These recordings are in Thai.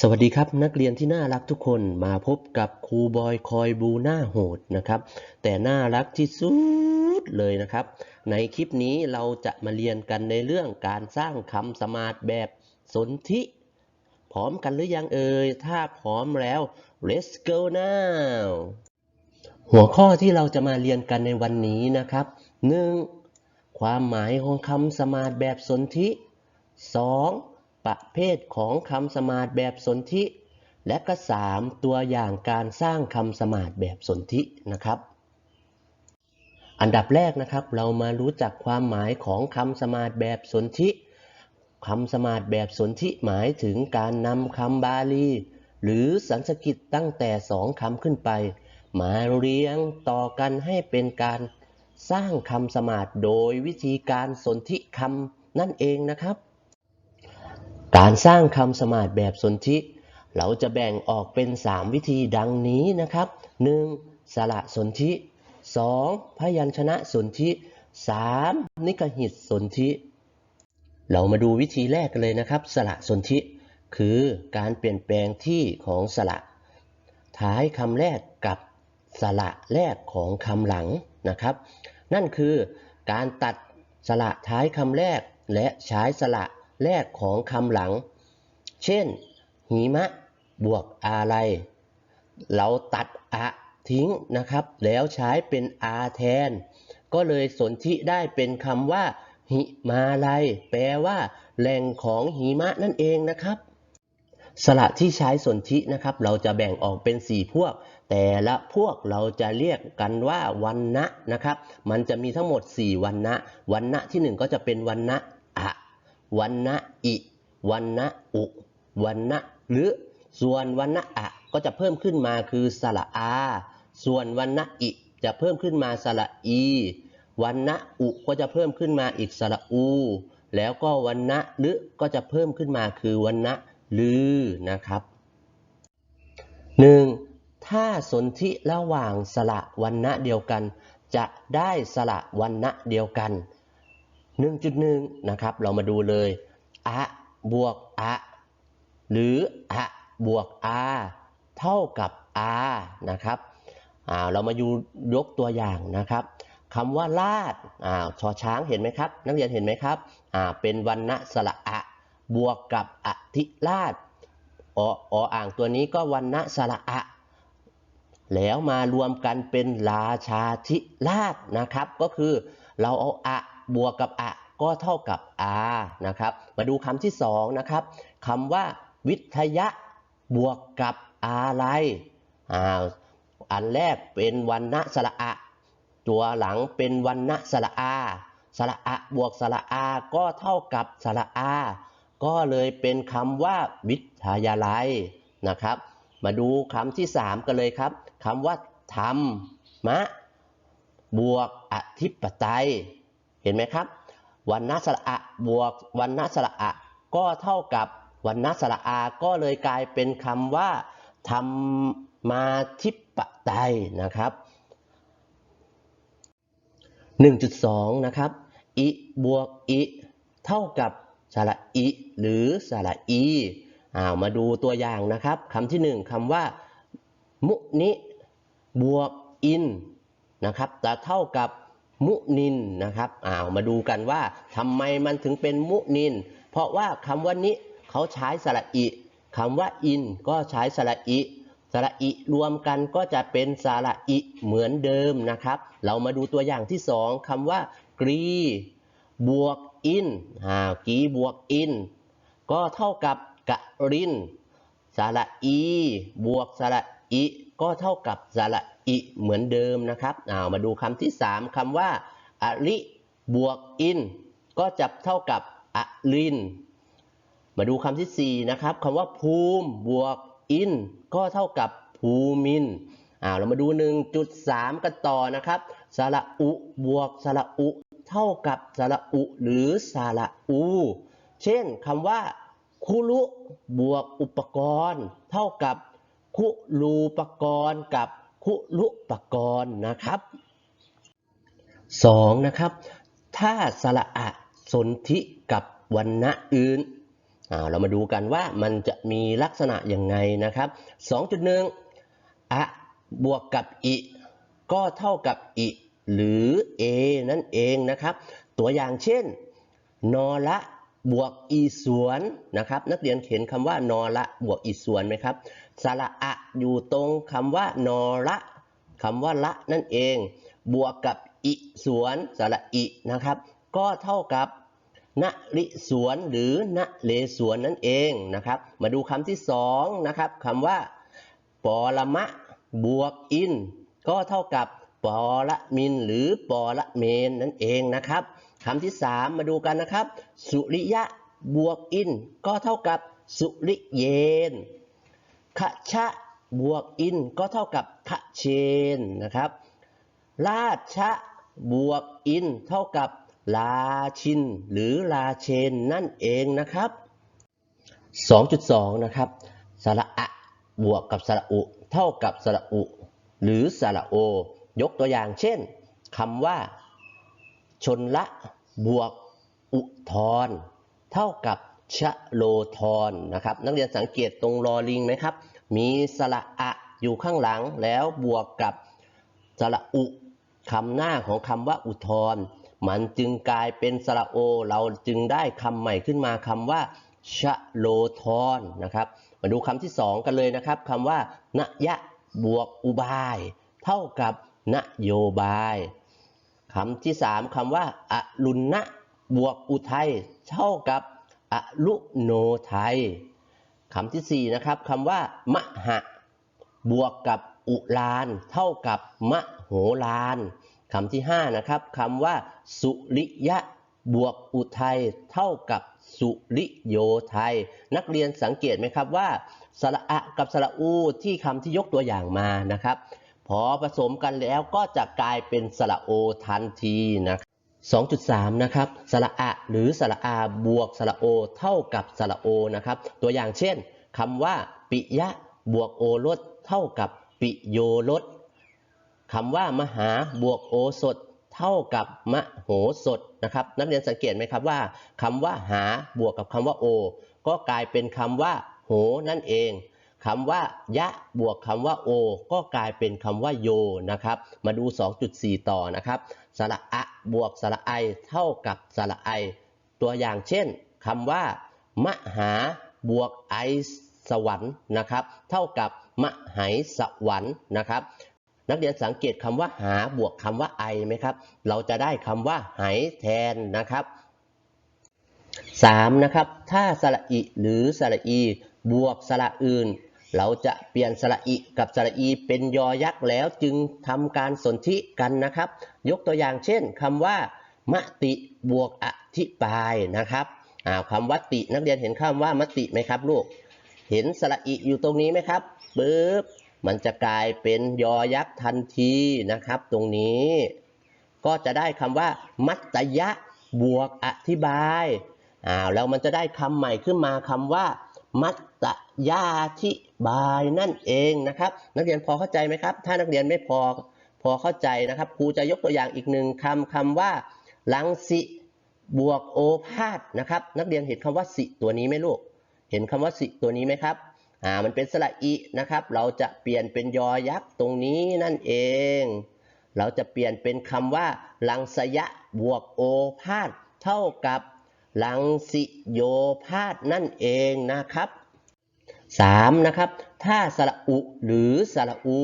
สวัสดีครับนักเรียนที่น่ารักทุกคนมาพบกับครูบอยคอยบูหน้าโหดนะครับ แต่น่ารักที่สุดเลยนะครับ ในคลิปนี้เราจะมาเรียนกันในเรื่องการสร้างคำสมาร์ทแบบสนธิพร้อมกันหรือยังเอ่ยถ้าพร้อมแล้ว let's go now หัวข้อที่เราจะมาเรียนกันในวันนี้นะครับ 1. ความหมายของคำสมาร์ทแบบสนธิ 2. ประเภทของคำสมาร์ทแบบสนธิ และก็ 3. ตัวอย่างการสร้างคำสมาร์ทแบบสนธินะครับ อันดับแรกนะครับเรามารู้จักความหมายของคำสมาร์ทแบบสนธิคำสมาร์ทแบบสนธิหมายถึงการนำคำบาลี หรือสันสกฤตตั้งแต่สองคำขึ้นไป มาเรียงต่อกันให้เป็นการสร้างคำสมาร์ทโดยวิธีการสนธิคำนั่นเองนะครับ การสร้างคำสมาร์ทแบบสนธิเราจะแบ่งออกเป็น 3 วิธีดังนี้นะครับ 1. สระสนธิ 2. พยัญชนะสนธิ 3. นิกหิตสนธิ เรามาดูวิธีแรกกันเลยนะครับ สระสนธิ คือการเปลี่ยนแปลงที่ของสระ ท้ายคำแรกกับสระแรกของคำหลังนะครับ นั่นคือการตัดสระท้ายคำแรกและใช้สระ แรกของคำหลัง เช่น หิมะ บวกอะไร เราตัดอะทิ้งนะครับ แล้วใช้เป็นอาแทน ก็เลยสนธิได้เป็นคำว่า หิมาลัย แปลว่า แหล่งของหิมะนั่นเองนะครับ สระที่ใช้สนธินะครับ เราจะแบ่งออกเป็น4พวก แต่ละพวกเราจะเรียกกันว่าวันนะนะครับ มันจะมีทั้งหมด 4 วันนะวันนะที่ 1 ก็จะเป็นวันนะอะ วันนะอิวันนะอุวันนะหรือส่วนวันนะอะก็จะเพิ่มขึ้นมาคือสระอา ส่วนวันนะอิจะเพิ่มขึ้นมาสระอีวันนะอุก็จะเพิ่มขึ้นมาอีกสระอู แล้วก็วันนะหรือก็จะเพิ่มขึ้นมาคือวันนะลือนะครับ 1. ถ้าสนธิระหว่างสระวันนะเดียวกัน จะได้สระวันนะเดียวกัน 1.1 นะครับ เรามาดูเลยอะบวกอะหรืออะบวกอาเท่ากับอานะครับอ่าเรามาดูยกตัวอย่างนะครับคำว่าลาดอ่าชอช้างเห็นไหมครับ นักเรียนเห็นไหมครับอ่าเป็นวันณะสระอะบวกกับอธิราชอออ่างตัวนี้ก็วันณะสระอะแล้วมารวมกันเป็นราชาธิราชนะครับ ก็คือเราเอาอะ บวกกับอะก็เท่ากับอานะครับ มาดูคำที่สองนะครับคำว่าวิทยะบวกกับอะไรอ่าอันแรกเป็นวันณะสระอะ ตัวหลังเป็นวันณะสระอาสระอะบวกสระอาก็เท่ากับสระอา ก็เลยเป็นคำว่าวิทยาลัยนะครับ มาดูคำที่สามกันเลยครับคำว่าธรรมะบวกอธิปไตย เห็นไหมครับวันณสระอะบวกวันณสระอะก็เท่ากับวันณสระอาก็เลยกลายเป็นคำว่าธรรมาธิปไตยนะครับ 1.2 นะครับอิบวกอิเท่ากับสระอิหรือสระอีอ้าวมาดูตัวอย่างนะครับคำที่หนึ่งคำว่า มุนิบวกอินนะครับจะเท่ากับ มุนินนะครับอ้าวมาดูกันว่าทำไมมันถึงเป็นมุนิน เพราะว่าคำว่านิเขาใช้สระอิคำว่าอินก็ใช้สระอิสระอิรวมกันก็จะเป็นสระอิเหมือนเดิมนะครับ เรามาดูตัวอย่างที่สองคำว่ากรี บวกอินอ่ากีบวกอิน ก็เท่ากับกะรินสระอี บวกสระอิ ก็เท่ากับสระอิเหมือนเดิมนะครับอ่ามาดูคำที่สามคำว่าอริบวกอิน ก็จะเท่ากับอริน มาดูคำที่สี่นะครับคำว่าภูมิบวกอิน ก็เท่ากับภูมินอ่าเรามาดู 1.3 กันต่อนะครับสระอุบวกสระอุ เท่ากับสระอุ หรือสระอู เช่นคำว่าคุลุบวกอุปกรณ์ เท่ากับ คุลูปกรณ์กับคุลุปกรณ์นะครับ 2. นะครับ ถ้าสระอะสนธิกับวันณะอื่นอ่าเรามาดูกันว่ามันจะมีลักษณะยังไงนะครับ 2.1อะบวกกับอิก็เท่ากับอิหรือ a นั่นเองนะครับ ตัวอย่างเช่น นอละ บวกอีสวนนะครับ นักเรียนเห็นคำว่านอละบวกอีสวนไหมครับสระอะอยู่ตรงคำว่านอละคำว่าละนั่นเอง บวกกับอิสวนสระอินะครับ ก็เท่ากับณลิสวนหรือณเลสวนนั่นเองนะครับ มาดูคำที่สองนะครับคำว่าปรมะบวกอิน ก็เท่ากับปรมินหรือปรเมนนั่นเองนะครับ คำที่ 3 มาดูกันนะครับ สุริยะบวกอิน ก็เท่ากับสุริเยนขชะบวกอิน ก็เท่ากับขเชนนะครับ ราชะบวกอิน เท่ากับลาชิน หรือลาเชนนั่นเองนะครับ 2.2 นะครับ สระอะบวกกับสระอุ เท่ากับสระอุ หรือสระโอ ยกตัวอย่างเช่นคำว่า ชนละ บวกอุทรเท่ากับชะโลทรนะครับ นักเรียนสังเกตตรงรอลิงไหมครับ มีสระอะอยู่ข้างหลังแล้วบวกกับสระอุคำหน้าของคำว่าอุทธรมันจึงกลายเป็นสระโอ เราจึงได้คำใหม่ขึ้นมาคำว่าชะโลทรนะครับ มาดูคำที่สองกันเลยนะครับคำว่านยะบวกอุบาย เท่ากับนโยบาย คำที่สามคำว่าอรุณนะบวกอุทัยเท่ากับอลุโนไทยคำที่สี่นะครับคำว่ามหะบวกกับอุลานเท่ากับมโหลานคำที่ห้านะครับคำว่าสุริยะบวกอุทัยเท่ากับสุริโยไทย นักเรียนสังเกตไหมครับว่าสระอะกับสระอูที่คำที่ยกตัวอย่างมานะครับ พอผสมกันแล้วก็จะกลายเป็นสระโอทันทีนะครับ2.3 นะครับ สระอะหรือสระอาบวกสระโอเท่ากับสระโอนะครับ ตัวอย่างเช่นคำว่า ปิยะบวกโอรสเท่ากับปิโยรสคำว่ามหาบวกโอสถเท่ากับมโหสถนะครับ นักเรียนสังเกตไหมครับว่าคำว่าหาบวกกับคำว่าโอ ก็กลายเป็นคำว่าโหนั่นเอง คำว่ายะบวกคำว่าโอ ก็กลายเป็นคำว่าโยนะครับ มาดู 2.4 ต่อนะครับ สระอะบวกสระไอเท่ากับสระไอ ตัวอย่างเช่นคำว่ามหาบวกไอสวรรค์นะครับ เท่ากับมหายสวรรค์นะครับ นักเรียนสังเกตคำว่าหาบวกคำว่าไอไหมครับ เราจะได้คำว่าหายแทนนะครับ 3. นะครับ ถ้าสระอิหรือสระอี บวกสระอื่น เราจะเปลี่ยนสระอิกับสระอีเป็นยอยักษ์แล้วจึงทำการสนธิกันนะครับ ยกตัวอย่างเช่นคำว่ามติบวกอธิบายนะครับอ่าคำว่าตินักเรียนเห็นคำว่ามติไหมครับลูก เห็นสระอิอยู่ตรงนี้ไหมครับปึ๊บมันจะกลายเป็นยอยักษ์ทันทีนะครับ ตรงนี้ ก็จะได้คำว่า มัตตยะบวกอธิบายอ้าวแล้วมันจะได้คำใหม่ขึ้นมาคำว่า มัตตยาธิ บายนั่นเองนะครับ นักเรียนพอเข้าใจไหมครับ ถ้านักเรียนไม่พอพอเข้าใจนะครับครูจะยกตัวอย่างอีกหนึ่งคำคำว่าลังสิบวกโอภาสนะครับ นักเรียนเห็นคำว่าสิตัวนี้ไหมลูก เห็นคำว่าสิตัวนี้ไหมครับอ่ามันเป็นสระอินะครับ เราจะเปลี่ยนเป็นยอยักษ์ตรงนี้นั่นเอง เราจะเปลี่ยนเป็นคำว่าลังสยะบวกโอภาสเท่ากับลังสิโยภาสนั่นเองนะครับ 3. นะครับ ถ้าสระอุหรือสระอู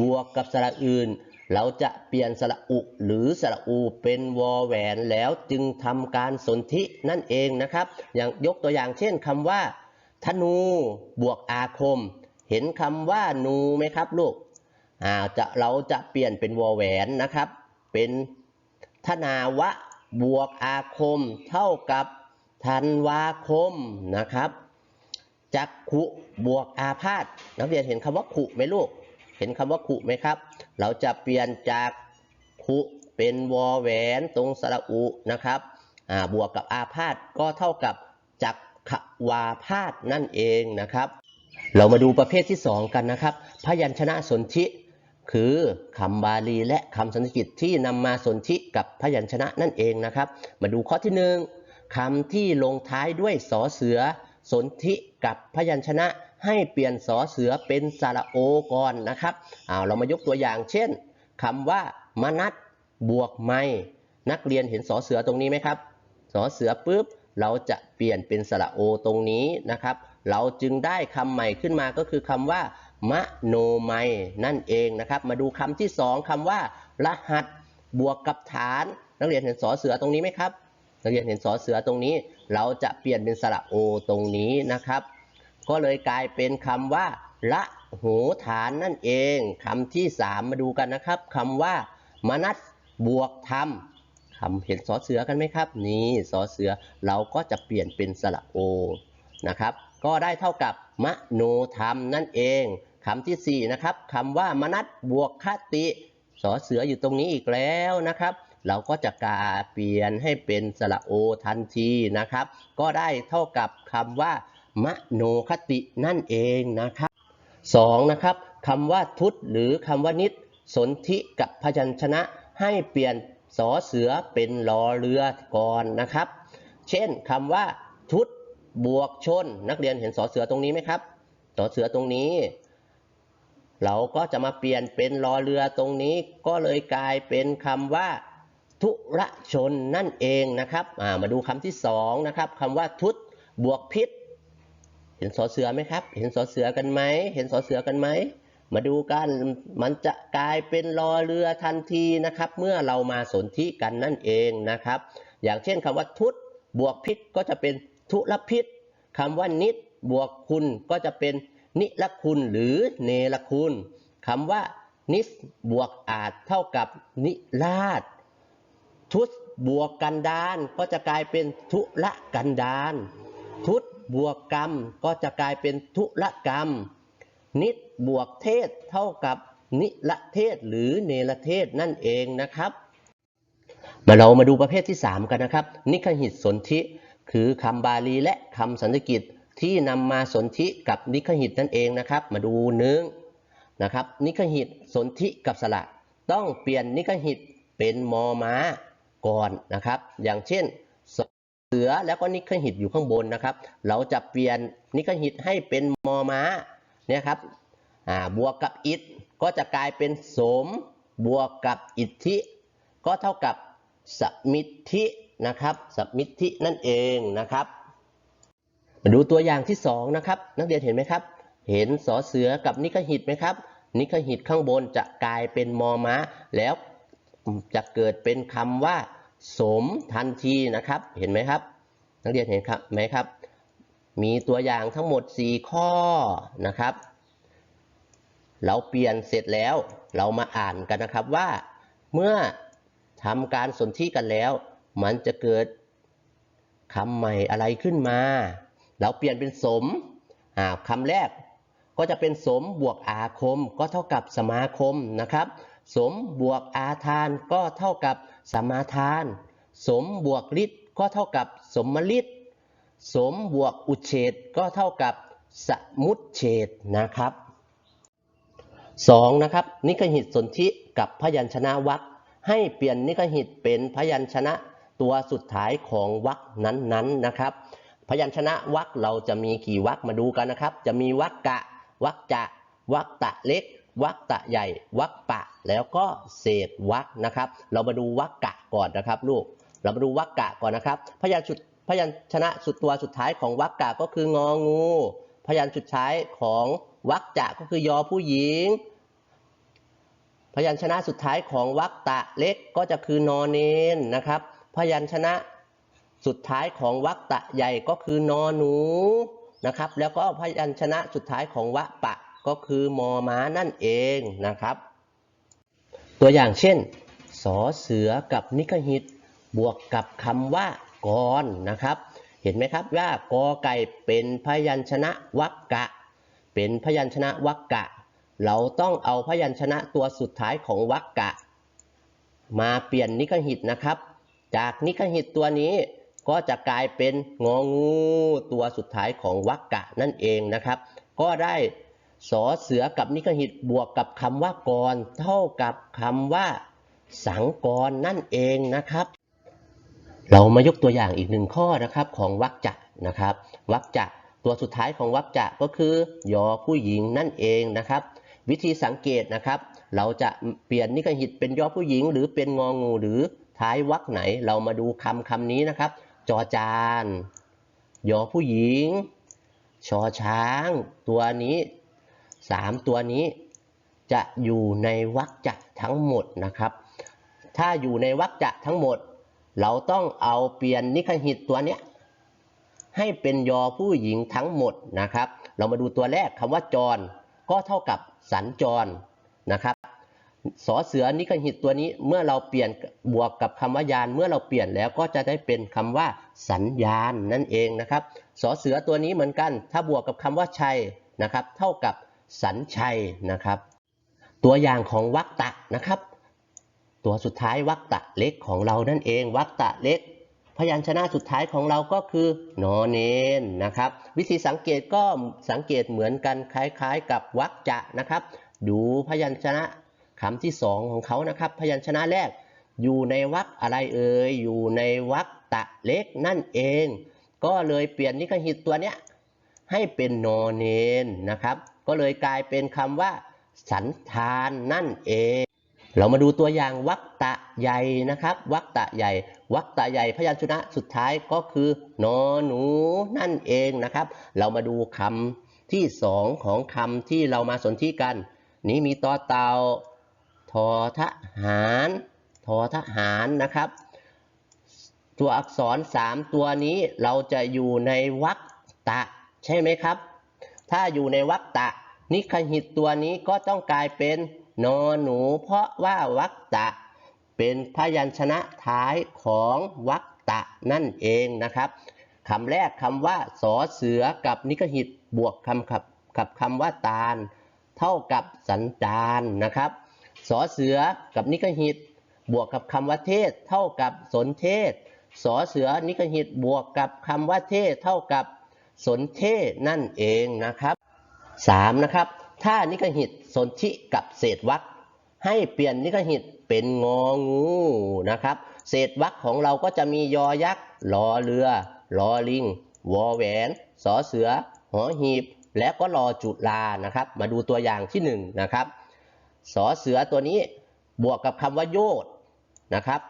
บวกกับสระอื่น เราจะเปลี่ยนสระอุหรือสระอูเป็นวอแหวนแล้วจึงทำการสนธินั่นเองนะครับ อย่างยกตัวอย่างเช่นคำว่า ธนูบวกอาคม เห็นคำว่านูไหมครับลูกอ่าจะเราจะเปลี่ยนเป็นวอแหวนนะครับ เป็นธนาวะบวกอาคม เท่ากับธันวาคมนะครับ จักขุบวกอาพาธนักเรียนเห็นคำว่าขุไหมลูก เห็นคำว่าขุไหมครับ เราจะเปลี่ยนจากขุเป็นวอแหวนตรงสระอุนะครับบวกกับอาพาธก็เท่ากับจักขวาพาธนั่นเองนะครับ เรามาดูประเภทที่ 2 กันนะครับ พยัญชนะสนธิคือคำบาลีและคำสันสกฤตที่นำมาสนธิกับพยัญชนะนั่นเองนะครับ มาดูข้อที่ 1คำที่ลงท้ายด้วยสอเสือ สนธิกับพยัญชนะให้เปลี่ยนสอเสือเป็นสระโอก่อนนะครับเอาเรามายกตัวอย่างเช่นคำว่ามนัดบวกไม่นักเรียนเห็นสอเสือตรงนี้ไหมครับ สอเสือปุ๊บเราจะเปลี่ยนเป็นสระโอตรงนี้นะครับ เราจึงได้คำใหม่ขึ้นมาก็คือคำว่ามโนไมยนั่นเองนะครับ มาดูคำที่สองคำว่า รหัสบวกกับฐาน นักเรียนเห็นสอเสือตรงนี้ไหมครับ นักเรียนเห็นสอเสือตรงนี้ เราจะเปลี่ยนเป็นสระโอตรงนี้นะครับ ก็เลยกลายเป็นคำว่า ละหูฐานนั่นเองคำที่สามมาดูกันนะครับคำว่ามนัสบวกธรรมคำเห็นสอเสือกันไหมครับ นี่สอเสือเราก็จะเปลี่ยนเป็นสระโอนะครับ ก็ได้เท่ากับมโนธรรมนั่นเองคำที่สี่นะครับคำว่ามนัสบวกคติสอเสืออยู่ตรงนี้อีกแล้วนะครับ เราก็จะกาเปลี่ยนให้เป็นสระโอทันทีนะครับ ก็ได้เท่ากับคำว่ามโนคตินั่นเองนะครับสองนะครับคำว่าทุตหรือคำว่านิดสนธิกับพยัญชนะให้เปลี่ยนสอเสือเป็นรอเรือก่อนนะครับ เช่นคำว่าทุตบวกชน นักเรียนเห็นสอเสือตรงนี้ไหมครับสอเสือตรงนี้ เราก็จะมาเปลี่ยนเป็นรอเรือตรงนี้ ก็เลยกลายเป็นคำว่า ทุรชนนั่นเองนะครับามาดูคำที่สองนะครับคำว่าทุตบวกพิษ เห็นสอเสือไหมครับ เห็นสอเสือกันไหม เห็นสอเสือกันไหม มาดูกัน มันจะกลายเป็นรอเรือทันทีนะครับ เมื่อเรามาสนธิกันนั่นเองนะครับ อย่างเช่นคำว่าทุตบวกพิษก็จะเป็นทุรพิษคำว่านิดบวกคุณก็จะเป็นนิรคุณหรือเนรคุณคำว่านิสบวกอาจเท่ากับนิราช ทุตบวกกันดานก็จะกลายเป็นทุละกันดาน ทุตบวกกรรมก็จะกลายเป็นทุละกรรม นิดบวกเทศเท่ากับนิละเทศหรือเนรเทศนั่นเองนะครับ มาเรามาดูประเภทที่ 3 กันนะครับ นิคหิตสนธิคือคำบาลีและคำสันสกฤตที่นำมาสนธิกับนิคหิตนั่นเองนะครับ มาดูหนึ่งนะครับ นิคหิตสนธิกับสระต้องเปลี่ยนนิคหิตเป็นมอม้า ก่อนนะครับ อย่างเช่นเสือแล้วก็นิคหิตอยู่ข้างบนนะครับ เราจะเปลี่ยนนิคหิตให้เป็นมอม้าเนี่ยครับบวกกับอิฐก็จะกลายเป็นสมบวกกับอิทธิ ก็เท่ากับสมิทธินะครับสมิทธินั่นเองนะครับ มาดูตัวอย่างที่สองนะครับนักเรียนเห็นไหมครับ เห็นสอเสือกับนิคหิตไหมครับ นิคหิตข้างบนจะกลายเป็นมอม้า แล้ว จะเกิดเป็นคำว่า สมทันทีนะครับ เห็นไหมครับ นักเรียนเห็นครับไหมครับ มีตัวอย่างทั้งหมด 4 ข้อนะครับ เราเปลี่ยนเสร็จแล้ว เรามาอ่านกันนะครับว่า เมื่อทำการสนธิกันแล้ว มันจะเกิดคำใหม่อะไรขึ้นมา เราเปลี่ยนเป็นสมอ่าคำแรกก็จะเป็นสมบวกอาคม ก็เท่ากับสมาคมนะครับ สมบวกอาทานก็เท่ากับสมาทาน สมบวกฤทธิ์ก็เท่ากับสมฤทธิ์สมบวกอุเฉดก็เท่ากับสมุตเฉดนะครับ 2. นะครับนิคหิตสนธิกับพยัญชนะวรรคให้เปลี่ยนนิคหิตเป็นพยัญชนะตัวสุดท้ายของวรรคนั้นๆนะครับ พยัญชนะวรรคเราจะมีกี่วรรคมาดูกันนะครับ จะมีวรรกะวรรจะวรรตะเล็ก วรรคตะใหญ่วรรคปะ แล้วก็เศษวรรคนะครับ เรามาดูวรรคกะก่อนนะครับลูก เรามาดูวรรคกะก่อนนะครับ พยัญชนะพยัญชนะสุดตัวสุดท้ายของวรรคกะก็คืององู พยัญชนะสุดท้ายของวรรคจะก็คือยอผู้หญิง พยัญชนะสุดท้ายของวรรคตะเล็กก็จะคือนอเนนนะครับ พยัญชนะสุดท้ายของวรรคตะใหญ่ก็คือนอหนูนะครับ แล้วก็พยัญชนะสุดท้ายของวรรคปะ ก็คือมอม้านั่นเองนะครับ ตัวอย่างเช่น สอเสือกับนิคหิต บวกกับคำว่ากรนะครับ เห็นไหมครับว่ากอไก่เป็นพยัญชนะวรรกะ เป็นพยัญชนะวรรกะ เราต้องเอาพยัญชนะตัวสุดท้ายของวรรกะ มาเปลี่ยนนิคหิตนะครับ จากนิคหิตตัวนี้ก็จะกลายเป็นงองูตัวสุดท้ายของวรรกะนั่นเองนะครับ ก็ได้ สอเสือกับนิคหิตบวกกับคำว่ากร เท่ากับคำว่า สังกรนั่นเองนะครับ เรามายกตัวอย่างอีกหนึ่งข้อนะครับของวรรคจะนะครับวรรคจะตัวสุดท้ายของวรรคจะก็คือยอผู้หญิงนั่นเองนะครับ วิธีสังเกตนะครับ เราจะเปลี่ยนนิกหิตเป็นยอผู้หญิง หรือเป็นงองูหรือท้ายวรรคไหน เรามาดูคำคำนี้นะครับ จอจานยอผู้หญิงชอช้าง ตัวนี้ สามตัวนี้จะอยู่ในวรรคจะทั้งหมดนะครับ ถ้าอยู่ในวรรคจะทั้งหมด เราต้องเอาเปลี่ยนนิคหิตตัวเนี้ยให้เป็นยอผู้หญิงทั้งหมดนะครับ เรามาดูตัวแรกคำว่าจร ก็เท่ากับสัญจรนะครับสอเสือนิคหิตตัวนี้เมื่อเราเปลี่ยนบวกกับคำว่ายานเมื่อเราเปลี่ยนแล้วก็จะได้เป็นคำว่าสัญญาณนั่นเองนะครับสอเสือตัวนี้เหมือนกัน ถ้าบวกกับคำว่าชัยนะครับ เท่ากับ สัญชัยนะครับ ตัวอย่างของวัคตะนะครับ ตัวสุดท้ายวัคตะเล็กของเรานั่นเองวัคตะเล็ก พยัญชนะสุดท้ายของเราก็คือนอเนนนะครับ วิธีสังเกตก็สังเกตเหมือนกันคล้ายๆ กับวัคจะนะครับ ดูพยัญชนะคำที่สองของเขานะครับ พยัญชนะแรก อยู่ในวรรคอะไรเอ่ยอยู่ในวรรคตะเล็กนั่นเอง ก็เลยเปลี่ยนนิคหิตตัวเนี้ยให้เป็นนอเนนนะครับ ก็เลยกลายเป็นคำว่า สันธานนั่นเอง เรามาดูตัวอย่างวัคตะใหญ่นะครับ วัคตะใหญ่วัคตะใหญ่พยัญชนะสุดท้ายก็คือนอหนูนั่นเองนะครับ เรามาดูคำที่สองของคำที่เรามาสนที่กัน นี้มีต่อเตาทอทหารทอทหารนะครับ ตัวอักษร 3 ตัวนี้เราจะอยู่ในวรรคตะ ใช่ไหมครับ ถ้าอยู่ในวรรคตะ นิคหิตตัวนี้ก็ต้องกลายเป็นนอหนู เพราะว่าวรรคตะ เป็นพยัญชนะท้ายของวรรคตะนั่นเองนะครับคำแรกคำว่าสอเสือกับนิคหิตบวกคำกับกับคำว่าตาล เท่ากับสันจานนะครับสอเสือกับนิคหิตบวกกับคำว่าเทศ เท่ากับสนเทศสอเสือนิคหิตบวกกับคำว่าเทศ เท่ากับ สนเทนั่นเองนะครับ 3. นะครับ ถ้านิคหิตสนธิกับเศษวรรคให้เปลี่ยนนิคหิตเป็นงองูนะครับ เศษวรรคของเราก็จะมียอยักษ์ลอเรือลอลิงวอแหวนสอเสือ หอหีบ และก็รอจุลานะครับ มาดูตัวอย่างที่1นงนะครับสอเสือตัวนี้บวกกับคำว่าโยดนะครับ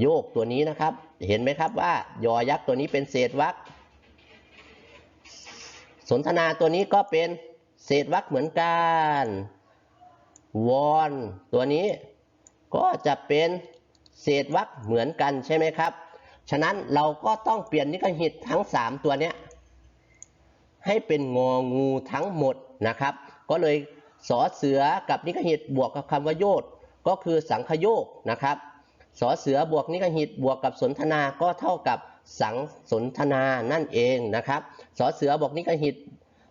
โยกตัวนี้นะครับ เห็นไหมครับว่ายอยักษ์ตัวนี้เป็นเศษวรรค สนทนาตัวนี้ก็เป็นเศษวรรคเหมือนกันวอนตัวนี้ก็จะเป็นเศษวรรคเหมือนกันใช่ไหมครับ ฉะนั้นเราก็ต้องเปลี่ยนนิคหิตทั้ง 3 ตัวเนี้ยให้เป็นงองูทั้งหมดนะครับ ก็เลยสอเสือกับนิคหิตบวกกับคำว่าโยดก็คือสังคโยกนะครับสอเสือบวกนิคหิตบวกกับสนทนาก็เท่ากับ สังสนทนานั่นเองนะครับสอเสือบวกนิคหิต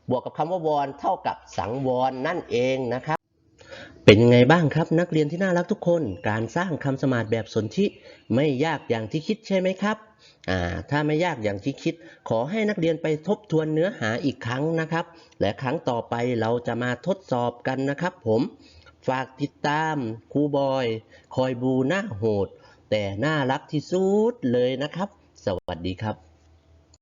บวกกับคำว่าวอนเท่ากับสังวรนั่นเองนะครับ เป็นยังไงบ้างครับนักเรียนที่น่ารักทุกคน การสร้างคำสมาธิแบบสนธิไม่ยากอย่างที่คิดใช่ไหมครับถ้าไม่ยากอย่างที่คิด ขอให้นักเรียนไปทบทวนเนื้อหาอีกครั้งนะครับ และครั้งต่อไปเราจะมาทดสอบกันนะครับ ผมฝากติดตามครูบอย คอยบูหน้าโหด แต่น่ารักที่สุดเลยนะครับ สวัสดีครับ